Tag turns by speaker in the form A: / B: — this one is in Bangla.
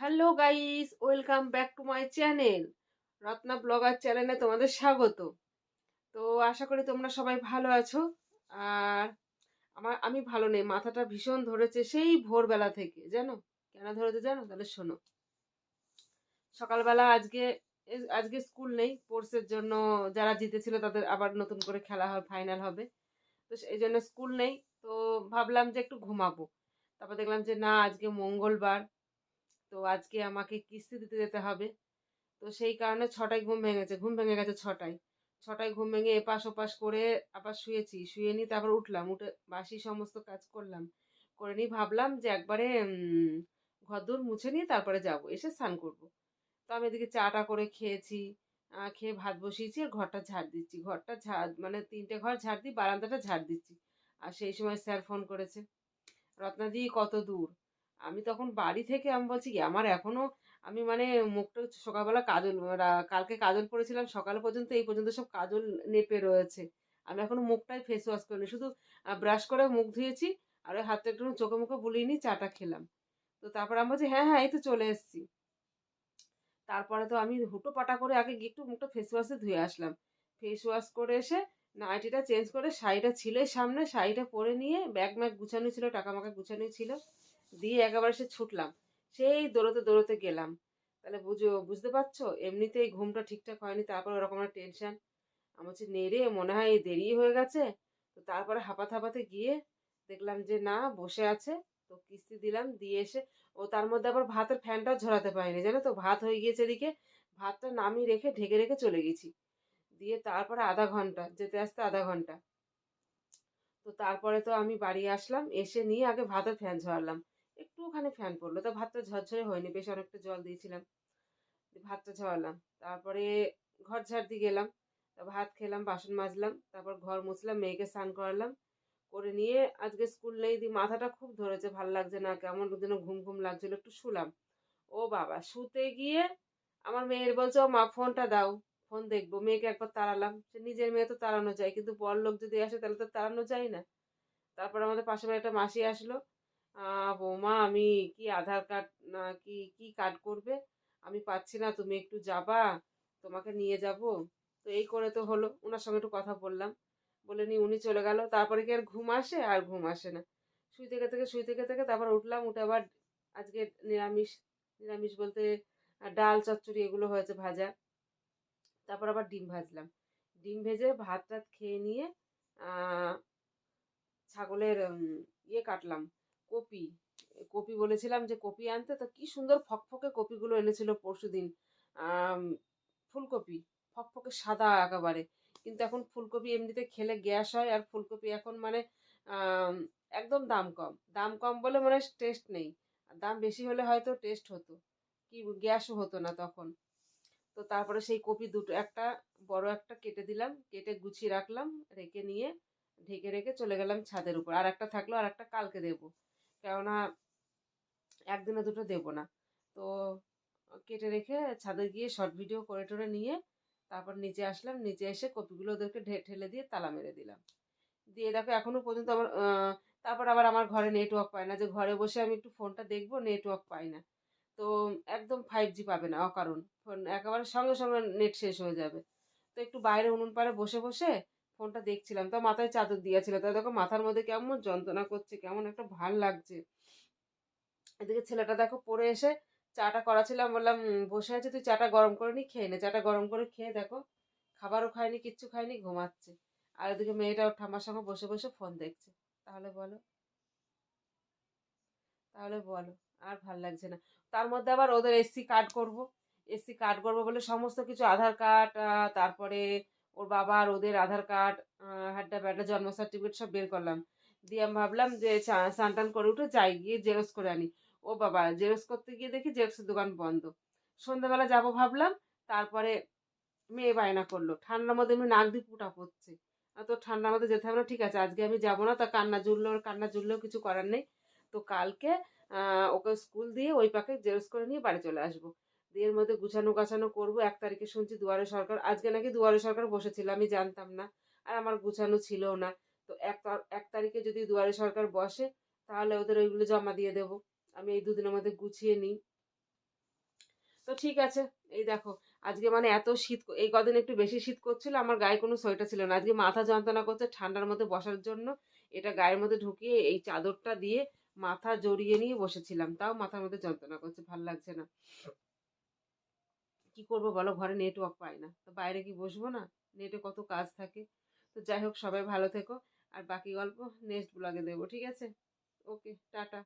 A: Hello guys, welcome back to my channel. Ratna blogger চ্যানেলে তোমাদের স্বাগত। তো আশা করি তোমরা সবাই ভালো আছো। আর আমার, আমি ভালো নেই, মাথাটা ভীষণ ধরেছে সেই ভোরবেলা থেকে। জানো? কেন ধরেছে জানো? তাহলে শোনো। সকালবেলা আজকে আজকে স্কুল নেই স্পোর্টসের জন্য যারা জিতেছিল তাদের আবার নতুন করে খেলা হবে ফাইনাল হবে। তো এই জন্য স্কুল নেই। তো ভাবলাম যে একটু ঘুমাবো। তারপর দেখলাম যে না, আজকে মঙ্গলবার। তো আজকে আমাকে কিস্তি দিতে যেতে হবে। তো সেই কারণে ছটায় ঘুম ভেঙেছে, ঘুম ভেঙে গেছে ছটায়। ছটায় ঘুম ভেঙে এপাশ ওপাশ করে আবার শুয়েছি, শুয়ে নিয়ে তারপর উঠলাম, উঠে বাসি সমস্ত কাজ করলাম। করে নিয়ে ভাবলাম যে একবারে ঘরদোর মুছে নিয়ে তারপরে যাব, এসে স্নান করব। তো আমি এদিকে চাটা করে খেয়েছি খেয়ে ভাত বসিয়েছি আর ঘরটা ঝাড় দিচ্ছি। ঘরটা ঝাড় মানে তিনটে ঘর ঝাড় দিই বারান্দাটা ঝাড় দিচ্ছি। আর সেই সময় স্যার ফোন করেছে, রত্নাদি কত দূর? আমি তখন বাড়ি থেকে আমি বলছি কি, আমার এখনও আমি মানে মুখটা সকালবেলা কাজল কালকে কাজল পরেছিলাম, সকাল পর্যন্ত, এই পর্যন্ত সব কাজল নেপে রয়েছে। আমি এখনও মুখটাই ফেস ওয়াশ করিনি, শুধু ব্রাশ করে মুখ ধুয়েছি, আর ওই হাতটা একটু চোখে মুখে বুলিয়ে নিয়ে চাটা খেলাম। তো তারপর আমি বলছি হ্যাঁ হ্যাঁ এই তো চলে এসেছি। তারপরে তো আমি হুটো পাটা করে আগে গিয়ে একটু মুখটা ফেস ওয়াশে ধুয়ে আসলাম। ফেস ওয়াশ করে এসে নাইটিটা চেঞ্জ করে শাড়িটা ছিল সামনে, শাড়িটা পরে নিয়ে ব্যাগ ম্যাগ গুছানো ছিল টাকা মাকা গুছানো ছিল। দিয়ে একেবারে সে ছুটলাম। সেই দৌড়তে দৌড়তে গেলাম। তাহলে বুঝো, বুঝতে পারছ? এমনিতেই ঘুমটা ঠিকঠাক হয়নি, তারপর ওরকম একটা টেনশন আমার হচ্ছে নেড়ে মনে হয় দেরি হয়ে গেছে। তো তারপরে হাঁপাতে হাঁপাতে গিয়ে দেখলাম যে, না, বসে আছে। তো কিস্তি দিলাম, দিয়ে এসে, ও তার মধ্যে আবার ভাতের ফ্যানটাও ঝরাতে পারিনি, জানো তো? ভাত হয়ে গিয়েছে এদিকে। ভাতটা নামিয়ে রেখে, ঢেকে রেখে চলে গেছি। দিয়ে তারপরে আধা ঘণ্টা, যেতে আসতে আধা ঘণ্টা। তো তারপরে তো আমি বাড়ি আসলাম, এসে নিয়ে আগে ভাতের ফ্যান ঝরালাম। একটুখানি ফ্যান পড়ল। তো ভাতটা ঝরঝরে হয়নি, বেশ অনেকটা জল দিয়েছিলাম। ভাতটা ঝরালাম। তারপরে ঘর ঝাড় দিয়ে গেলাম। ভাত খেলাম, বাসন মাজলাম, তারপর ঘর মুছলাম, মেয়েকে স্নান করালাম, করে নিয়ে আজকে স্কুল নেই। দিয়ে মাথাটা খুব ধরেছে, ভালো লাগছে না, কেমন যেন ঘুম ঘুম লাগছিল, একটু শুলাম। ও বাবা, শুতে গিয়ে আমার মেয়ের বলছে, ও মা, ফোনটা দাও, ফোন দেখব। মেয়েকে একবার তাড়ালাম। সে নিজের মেয়ে তো তাড়ানো যায়, কিন্তু বর লোক যদি আসে, তাহলে তো তাড়ানো যায় না। তারপর আমাদের পাশে বাড়ি একটা মাসি আসলো বৌমা, আমি কি আধার কার্ড, না, কি কি কার্ড করবে? আমি পাচ্ছি না, তুমি একটু যাবা, তোমাকে নিয়ে যাব। তো এই করে তো হলো, ওনার সঙ্গে একটু কথা বললাম। বলে নি, উনি চলে গেল, তারপরে কি আর ঘুম আসে? আর ঘুম আসে না। শুই থেকে থেকে শুই থেকে থেকে, তারপর উঠলাম, উঠে আবার আজকে নিরামিষ নিরামিষ বলতে ডাল, চচ্চড়ি এগুলো হয়েছে ভাজা। তারপর আবার ডিম ভাজলাম। ডিম ভেজে ভাত টাত খেয়ে নিয়ে ছাগলের ইয়ে কাটলাম। কপি কপি বলেছিলাম যে কপি আনতে, তো কি সুন্দর ফকফকে কপিগুলো এনেছিল পরশু দিন ফুলকপি, ফকফকে সাদা একেবারে। কিন্তু এখন ফুলকপি এমনিতে খেলে গ্যাস হয়, আর ফুলকপি এখন মানে একদম দাম কম। দাম কম বলে মানে টেস্ট নেই। দাম বেশি হলে হয়তো টেস্ট হতো। কি গ্যাসও হতো না তখন। তো তারপরে সেই কপি দুটো, একটা বড় একটা কেটে দিলাম, কেটে গুছিয়ে রাখলাম, রেখে নিয়ে ঢেকে রেখে চলে গেলাম ছাদের উপর। আর একটা থাকল, আর একটা কালকে দেবো। কেননা একদিনে দুটো দেবো না। তো কেটে রেখে ছাদে গিয়ে শর্ট ভিডিও করে টোরে নিয়ে তারপর নিচে আসলাম, নিচে এসে কপিগুলো ওদেরকে ঠেলে দিয়ে তালা মেরে দিলাম। দিয়ে দেখো এখনও পর্যন্ত আমার তারপর আবার আমার ঘরে নেটওয়ার্ক পায় না। যে ঘরে বসে আমি একটু ফোনটা দেখব নেটওয়ার্ক পাই না। তো একদম ফাইভ জি পাবে না, অকারণ। ফোন একেবারে সঙ্গে সঙ্গে নেট শেষ হয়ে যাবে। তো একটু বাইরে উনুন পাড়ে বসে বসে ফোনটা দেখছিলাম। তো মাথায় চাদর দিয়েছিল। তো দেখো মাথার মধ্যে কেমন যন্ত্রণা করছে, কেমন একটা ভালো লাগছে। এদিকে ছেলেটা দেখো পরে এসে চাটা করাছিলাম। বললাম বসে আছে, তুই চাটা গরম করে নি, খেয়ে নে। চাটা গরম করে খেয়ে দেখো খাবারও খায়নি, কিচ্ছু খায়নি, ঘুমাচ্ছে। আর এদিকে মেয়েটা ওর ঠাম্মার সঙ্গে বসে বসে ফোন দেখছে। তাহলে বলো। তাহলে বলো, আর ভালো লাগছে না। তার মধ্যে আবার ওদের এসসি কার্ড করব। এসসি কার্ড করব বলে সমস্ত কিছু আধার কার্ড তারপরে ওর বাবার ওদের আধার কার্ড হ্যাড্ডা ব্যাড্ডা জন্ম সার্টিফিকেট সব বের করলাম। দিয়ে আমি ভাবলাম যে স্নান টান করে উঠে যাই, গিয়ে জেরক্স করে আনি। ও বাবা জেরক্স করতে গিয়ে দেখি জেরক্সের দোকান বন্ধ। সন্ধ্যাবেলা যাব ভাবলাম, তারপরে মেয়ে বায়না করল। ঠান্ডার মধ্যে এমনি নাক দিয়ে পুটা পড়ছে। আর তো ঠান্ডার মধ্যে যেতে হবে না, ঠিক আছে, আজকে আমি যাব না, তা কান্না জুড়লো ওর কান্না জুড়লেও কিছু করার নেই। তো কালকে ওকে স্কুল দিয়ে ওই পাকে জেরক্স করে নিয়ে বাড়ি চলে আসব। এর মধ্যে গুছানো গাছানো করব। এক তারিখে শুনছি দুয়ারে সরকার। আজকে নাকি দুয়ারে সরকার বসেছিল, আমি জানতাম না। আর আমার গুছানো ছিল না। তো এক এক তারিখে যদি দুয়ারে সরকার বসে, তাহলে ওদের ওইগুলো জমা দিয়ে দেবো। আমি এই দুদিনের মধ্যে গুছিয়ে নিই। তো ঠিক আছে, এই দেখো। আজকে মানে এত শীত, এই কদিন একটু বেশি শীত করছিল, আমার গায়ে কোনো সোয়েটার ছিল না। আজকে মাথা যন্ত্রণা করছে ঠান্ডার মধ্যে বসার জন্য। এটা গায়ের মধ্যে ঢুকিয়ে এই চাদরটা দিয়ে মাথা জড়িয়ে নিয়ে বসেছিলাম। তাও মাথার মধ্যে যন্ত্রণা করছে, ভালো লাগছে না। কি করব বলো? ঘরে নেটওয়ার্ক পাই না। তো বাইরে কি বসবো না? নেটে কত কাজ থাকে। তো যাই হোক, সবাই ভালো থেকো। আর বাকি গল্প নেক্সট ব্লগে দেবো, ঠিক আছে? Okay tata.